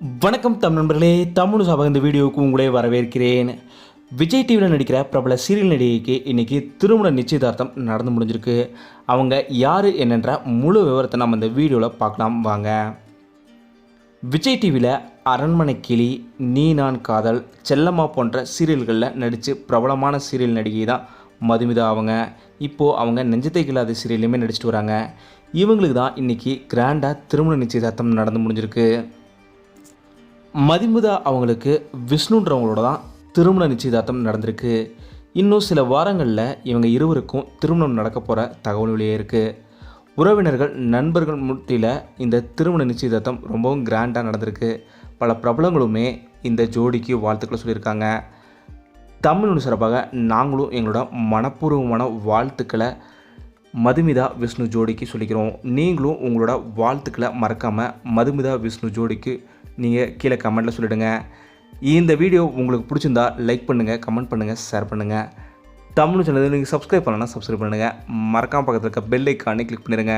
வணக்கம் தமிழ் நண்பர்களே தமிழ் சபக இந்த வீடியோவுக்கு உங்களே வரவேற்கிறேன். விஜய் டிவியில் நடிக்கிற பிரபல சீரியல் நடிகைக்கு இன்றைக்கி திருமண நிச்சயதார்த்தம் நடந்து முடிஞ்சிருக்கு. அவங்க யார் என்னன்ற முழு விவரத்தை நம்ம இந்த வீடியோவில் பார்க்கலாம் வாங்க. விஜய் டிவியில் அரண்மனை கிளி நீ நான் காதல் செல்லம்மா போன்ற சீரியல்களில் நடித்து பிரபலமான சீரியல் நடிகை தான் மதுமிதா அவங்க. இப்போது அவங்க நெஞ்சத்தை இல்லாத சீரியல்லையுமே நடிச்சிட்டு வராங்க. இவங்களுக்கு தான் இன்றைக்கி கிராண்டாக திருமண நிச்சயதார்த்தம் நடந்து முடிஞ்சிருக்கு. மதிமுதா அவங்களுக்கு விஷ்ணுன்றவங்களோட தான் திருமண நிச்சயதார்த்தம் நடந்திருக்கு. இன்னும் சில வாரங்களில் இவங்க இருவருக்கும் திருமணம் நடக்க போகிற தகவல் வெளியே இருக்குது உறவினர்கள் நண்பர்கள் முட்டியில் இந்த திருமண நிச்சயதார்த்தம் ரொம்பவும் கிராண்டாக நடந்திருக்கு. பல பிரபலங்களுமே இந்த ஜோடிக்கு வாழ்த்துக்களை சொல்லியிருக்காங்க. தமிழ் சிறப்பாக நாங்களும் எங்களோட மனப்பூர்வமான வாழ்த்துக்களை மதுமிதா விஷ்ணு ஜோடிக்கு சொல்லிக்கிறோம். நீங்களும் உங்களோட வாழ்த்துக்களை மறக்காமல் மதுமிதா விஷ்ணு ஜோடிக்கு நீங்கள் கீழே கமெண்ட்டில் சொல்லிவிடுங்க இந்த வீடியோ உங்களுக்கு பிடிச்சிருந்தா லைக் பண்ணுங்கள் கமெண்ட் பண்ணுங்கள் ஷேர் பண்ணுங்கள் தமிழ் சேனல் நீங்கள் சப்ஸ்கிரைப் பண்ணலன்னா சப்ஸ்கிரைப் பண்ணுங்கள் மறக்காமல் பக்கத்தில் இருக்க பெல் ஐக்கானே கிளிக் பண்ணிடுங்க